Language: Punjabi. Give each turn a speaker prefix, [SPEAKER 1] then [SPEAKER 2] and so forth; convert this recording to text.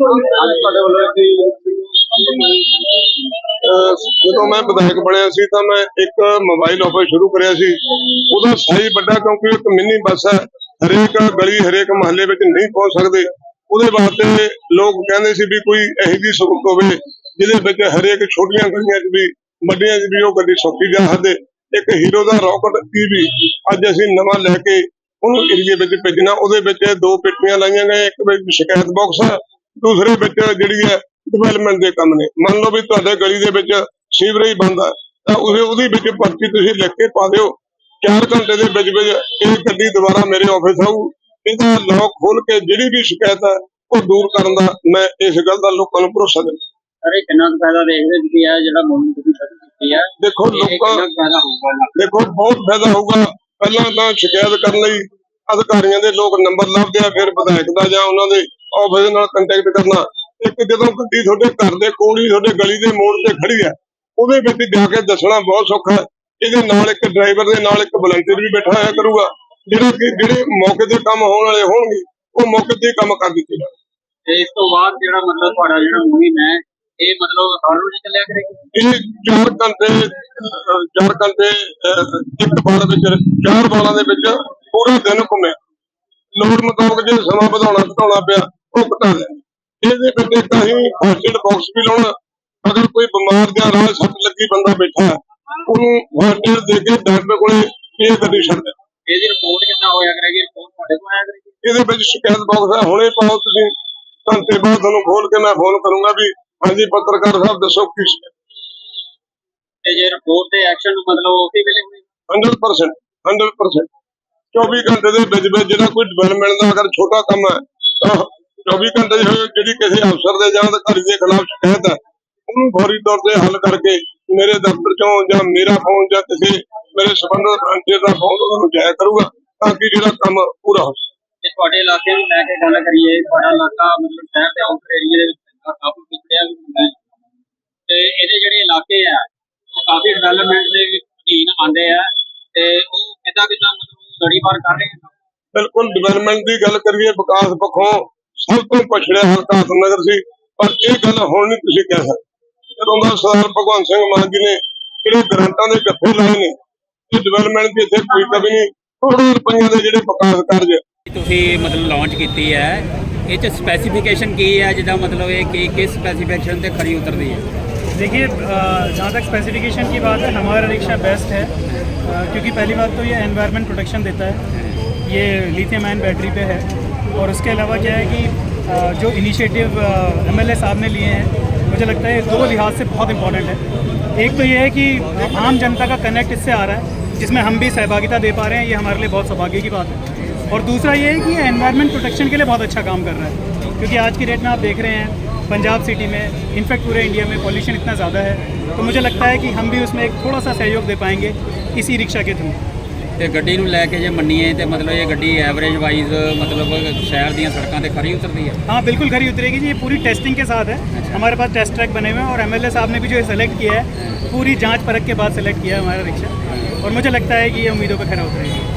[SPEAKER 1] ਅੱਜ ਤੁਹਾਡੇ ਵੱਲੋਂ ਇੱਕ
[SPEAKER 2] ਜਦੋਂ ਮੈਂ ਵਿਧਾਇਕ ਬਣਿਆ ਸੀ ਤਾਂ ਮੈਂ ਇੱਕ ਮੋਬਾਈਲ ਆਫਰ ਸ਼ੁਰੂ ਕਰਿਆ ਸੀ। ਉਹਦਾ ਸਾਈ ਵੱਡਾ ਕਿਉਂਕਿ ਇੱਕ ਮਿੰਨੀ ਬੱਸ ਹੈ। ਹਰੇਕ ਗਲੀ, ਹਰੇਕ ਮਹੱਲੇ ਵਿੱਚ ਨਹੀਂ ਪਹੁੰਚ ਸਕਦੇ। ਉਹਦੇ ਵਾਸਤੇ ਲੋਕ ਕਹਿੰਦੇ ਸੀ ਵੀ ਕੋਈ ਇਹੋ ਜਿਹੀ ਸਹੂਲਤ ਹੋਵੇ, ਜਿਹਦੇ ਵਿੱਚ ਹਰੇਕ ਛੋਟੀਆਂ ਗਲੀਆਂ 'ਚ ਵੀ, ਵੱਡੀਆਂ 'ਚ ਵੀ ਉਹ ਗੱਡੀ ਸੌਖੀ ਜਾ ਸਕਦੇ। ਇੱਕ ਹੀਰੋ ਦਾ ਰੌਕਟ ਟੀਵੀ ਅੱਜ ਅਸੀਂ ਨਵਾਂ ਲੈ ਕੇ ਉਹਨੂੰ ਏਰੀਏ ਵਿੱਚ ਭੇਜਣਾ। ਉਹਦੇ ਵਿੱਚ ਦੋ ਪੇਟੀਆਂ ਲਾਈਆਂ ਗਈਆਂ, ਇੱਕ ਵਿੱਚ ਸ਼ਿਕਾਇਤ ਬਾਕਸ ਦੂਸਰੇ ਵਿੱਚ ਜਿਹੜੀ ਹੈ ਡਿਵੈਲਪਮੈਂਟ ਦੇ ਕੰਮ ਨੇ। ਮੰਨ ਲਓ ਵੀ ਤੁਹਾਡੇ ਗਲੀ ਦੇ ਵਿੱਚ ਸੀਵਰੇਜ ਬੰਦ ਤਾਂ ਉਹਦੇ ਉਹਦੇ ਵਿੱਚ ਪਰਚੀ ਤੁਸੀਂ ਲਿਖ ਕੇ ਪਾ ਦਿਓ। 4 ਘੰਟੇ ਦੇ ਵਿੱਚ ਵਿੱਚ ਇਹ ਗੱਡੀ ਦੁਬਾਰਾ ਮੇਰੇ ਆਫਿਸ ਆਊ। ਇਹਦਾ ਲੌਕ ਖੋਲ ਕੇ ਜਿਹੜੀ ਵੀ ਸ਼ਿਕਾਇਤ ਹੈ ਉਹ ਦੂਰ ਕਰਨ ਦਾ ਮੈਂ ਇਸ ਗੱਲ ਦਾ ਲੋਕਾਂ ਨੂੰ ਭਰੋਸਾ ਦਿੰਦਾ।
[SPEAKER 1] ਅਰੇ ਕਿੰਨਾ ਫਾਇਦਾ ਦੇਖਦੇ ਤੁਸੀਂ ਆ ਜਿਹੜਾ ਮੁਹਿੰਮ ਤੁਸੀਂ ਸ਼ੁਰੂ ਕੀਤੀ ਹੈ
[SPEAKER 2] ਦੇਖੋ ਲੋਕਾਂ ਦੇਖੋ ਬਹੁਤ ਫਾਇਦਾ ਹੋਊਗਾ। ਪਹਿਲਾਂ ਤਾਂ ਸ਼ਿਕਾਇਤ ਕਰਨ ਲਈ ਅਧਿਕਾਰੀਆਂ ਦੇ ਲੋਕ ਨੰਬਰ ਲੱਭਦੇ ਆ ਫਿਰ ਵਿਧਾਇਕ ਦਾ ਜਾਂ ਉਹਨਾਂ ਦੇ ਆਫਿਸ ਨਾਲ ਕੰਟੈਕਟ ਕਰਨਾ। ਇੱਕ ਜਦੋਂ ਗੱਡੀ ਤੁਹਾਡੇ ਘਰ ਦੇ ਕੋਲ ਹੀ ਤੁਹਾਡੇ ਗਲੀ ਦੇ ਮੋੜ ਤੇ ਖੜੀ ਹੈ ਉਹਦੇ ਵਿੱਚ ਜਾ ਕੇ ਦੱਸਣਾ ਬਹੁਤ ਸੌਖਾ ਹੈ। ਇਹਦੇ ਨਾਲ ਇੱਕ ਡਰਾਈਵਰ ਦੇ ਨਾਲ ਇੱਕ ਵਲੰਟੀਅਰ ਵੀ ਬੈਠਾ ਹੋਇਆ ਕਰੂਗਾ। ਜਿਹੜੇ ਕਿ ਜਿਹੜੇ ਮੌਕੇ ਤੇ ਕੰਮ ਹੋਣ ਵਾਲੇ ਹੋਣਗੇ ਉਹ ਮੌਕੇ ਤੇ ਕੰਮ ਕਰ ਦਿੱਤੇ ਜਾਣ
[SPEAKER 1] ਤੇ ਇਸ ਤੋਂ ਬਾਅਦ ਜਿਹੜਾ ਮਤਲਬ ਤੁਹਾਡਾ ਜਿਹੜਾ ਮੁਹਿੰਮ ਹੈ ਇਹ ਮਤਲਬ ਹਰ ਰੋਜ਼ ਚੱਲਿਆ ਕਰੇਗੀ?
[SPEAKER 2] ਇਹ 4 ਘੰਟੇ 4 ਘੰਟੇ ਇੱਕ ਬਾਲ ਵਿੱਚ ਚਾਰ ਬਾਲਾਂ ਦੇ ਵਿੱਚ ਪੂਰਾ ਦਿਨ ਘੁੰਮਿਆ। ਲੋੜ ਮੁਤਾਬਕ ਜੇ ਸਮਾਂ ਵਧਾਉਣਾ ਘਟਾਉਣਾ ਪਿਆ ਉਹ ਘਟਾ ਲਿਆ ਇਹਦੇ ਅਸੀਂ ਫਸਟ ਏਡ ਬਾਕਸ ਵੀ ਲਾਉਣਾ। ਅਗਰ ਕੋਈ ਬਿਮਾਰ ਜਾਂ ਰਾਹ ਸੱਟ ਲੱਗੀ ਬੰਦਾ ਬੈਠਾ ਹੈ, ਉਹਨੂੰ ਏਡ ਦੇ ਕੇ ਡਾਕਟਰ ਕੋਲੇ ਇਹ ਗੱਡੀ ਛੱਡ ਦੇ।
[SPEAKER 1] ਇਹਦੀ ਰਿਪੋਰਟ ਕਿੰਨਾ ਹੋਇਆ ਕਰੇਗੀ ਰਿਪੋਰਟ ਤੁਹਾਡੇ ਕੋਲ ਆਇਆ ਕਰੇਗੀ
[SPEAKER 2] ਇਹਦੇ ਵਿੱਚ ਸ਼ਿਕਾਇਤ ਬਾਕਸ ਹੈ ਹੁਣੇ ਪਾਓ ਤੁਸੀਂ। ਘੰਟੇ ਬਾਅਦ ਤੁਹਾਨੂੰ ਖੋਲ ਕੇ ਮੈਂ ਫੋਨ ਕਰੂੰਗਾ ਵੀ ਹਾਂਜੀ ਪੱਤਰਕਾਰ ਸਾਹਿਬ ਦੱਸੋ ਕੀ
[SPEAKER 1] ਤੇ ਜੇ ਰਿਪੋਰਟ ਤੇ ਐਕਸ਼ਨ ਮਤਲਬ ਉਸੇ ਵੇਲੇ ਹੋਈ
[SPEAKER 2] 100% 100% 24 ਘੰਟੇ ਦੇ ਵਿੱਚ ਵਿੱਚ ਜਿਹੜਾ ਕੋਈ ਡਿਵੈਲਪਮੈਂਟ ਦਾ ਅਗਰ ਛੋਟਾ ਕੰਮ ਹੈ ਤਾਂ 24 ਘੰਟੇ ਜਿਹੜੀ ਕਿਸੇ ਅਫਸਰ ਦੇ ਜਾਂ ਅਧਿਕਾਰੀ ਦੇ ਖਿਲਾਫ ਸ਼ਿਕਾਇਤ ਹੈ ਉਹਨੂੰ ਫੌਰੀ ਤੌਰ ਤੇ ਹੱਲ ਕਰਕੇ ਮੇਰੇ ਦਫ਼ਤਰ ਚੋਂ ਜਾਂ ਮੇਰਾ ਫੋਨ ਜਾਂ ਕਿਸੇ ਮੇਰੇ ਸੰਬੰਧਿਤ ਅੰਚੇ ਦਾ ਫੋਨ ਉਹਨੂੰ ਜਾਇਆ ਕਰੂਗਾ ਤਾਂ ਕਿ ਜਿਹੜਾ ਕੰਮ ਪੂਰਾ ਹੋ ਸਕੇ।
[SPEAKER 1] ਤੁਹਾਡੇ ਇਲਾਕੇ ਨੂੰ ਲੈ ਕੇ ਗੱਲ ਕਰੀਏ ਤੁਹਾਡਾ ਇਲਾਕਾ ਮਤਲਬ ਸ਼ਹਿਰ ਦੇ ਆਊਟਰ ਏਰੀਆ ਦੇ ਵਿੱਚ ਕਾਫੀ ਪਿਛੜਿਆ ਵੀ ਹੁੰਦਾ ਹੈ। ਤੇ ਇਹਦੇ ਜਿਹੜੇ ਇਲਾਕੇ ਆ ਉਹ ਕਾਫੀ ਡਿਵੈਲਪਮੈਂਟ ਦੇ ਵਿੱਚ ਅਧੀਨ ਆਉਂਦੇ ਆ ਤੇ ਉਹ ਕਿੱਦਾਂ ਕਿੱਦਾਂ ਮਤਲਬ ਲੜੀਵਾਰ ਕਰ ਰਹੇ ਆ?
[SPEAKER 2] ਬਿਲਕੁਲ ਡਿਵੈਲਪਮੈਂਟ ਦੀ ਗੱਲ ਕਰੀਏ ਵਿਕਾਸ ਪੱਖੋਂ ਸਭ ਤੋਂ ਪਛੜਿਆ ਹਲਕਾ ਨਗਰ ਸੀ ਪਰ ਇਹ ਗੱਲ ਹੁਣ ਨਹੀਂ ਤੁਸੀਂ ਕਹਿ ਸਕਦੇ ਜਦੋਂ ਦਾ ਸਰਦਾਰ ਭਗਵੰਤ ਸਿੰਘ ਮਾਨ ਜੀ ਨੇ ਜਿਹੜੇ ਗ੍ਰਾਂਟਾਂ ਦੇ ਗੱਫੇ ਲਾਏ ਨੇ ਇਹ ਡਿਵੈਲਪਮੈਂਟ ਦੀ ਇੱਥੇ ਕੋਈ ਕਮੀ ਨਹੀਂ ਕਰੋੜਾਂ ਰੁਪਈਆਂ ਦੇ ਜਿਹੜੇ ਵਿਕਾਸ ਕਾਰਜ
[SPEAKER 3] ਤੁਸੀਂ ਮਤਲਬ ਲਾਂਚ ਕੀਤੀ ਹੈ ਇਹ ਚ ਸਪੈਸੀਫਿਕੇਸ਼ਨ ਕੀ ਹੈ ਜਿਹਦਾ ਮਤਲਬ ਇਹ ਕਿ ਕਿਸ ਸਪੈਸੀਫਿਕੇਸ਼ਨ ਤੇ ਖਰੀ ਉਤਰਦੀ ਹੈ
[SPEAKER 4] देखिए अ, जहाँ तक स्पेसिफिकेशन की बात है हमारा रिक्शा बेस्ट है अ, क्योंकि पहली बात तो ये एनवायरनमेंट प्रोटेक्शन देता है ये लिथियम आयन बैटरी पे है और उसके अलावा क्या है कि जो इनिशिएटिव एम एल साहब ने लिए हैं, मुझे लगता है दो लिहाज से बहुत इंपॉर्टेंट है। एक तो ये है कि आम जनता का कनेक्ट इससे आ रहा है, जिसमें हम भी सहभागिता दे पा रहे हैं, ये हमारे लिए बहुत सौभाग्य की बात है। और दूसरा ये है कि एनवायरनमेंट प्रोटेक्शन के लिए बहुत अच्छा काम कर रहा है, क्योंकि आज की डेट में आप देख रहे हैं, पंजाब सिटी में इनफैक्ट पूरे इंडिया में पॉल्यूशन इतना ज़्यादा है तो मुझे लगता है कि हम भी उसमें एक थोड़ा सा सहयोग दे पाएँगे इसी रिक्शा के थ्रू।
[SPEAKER 3] ਤੇ ਗੱਡੀ ਨੂੰ ਲੈ ਕੇ ਜੇ ਮੰਨੀਏ ਤੇ ਮਤਲਬ ਇਹ ਗੱਡੀ ਐਵਰੇਜ ਵਾਈਜ਼ ਮਤਲਬ शहर ਦੀਆਂ ਸੜਕਾਂ ਤੇ ਖਰੀ ਉਤਰਦੀ ਹੈ
[SPEAKER 4] हाँ बिल्कुल खरी उतरेगी जी ये पूरी टेस्टिंग के साथ है हमारे पास टेस्ट ट्रैक बने हुए हैं और एमएलए साहब ने भी जो सेलेक्ट किया है पूरी जांच परख के बाद सेलेक्ट किया है हमारा रिक्शा और मुझे लगता है कि ये उम्मीदों पर खरा उतरेगी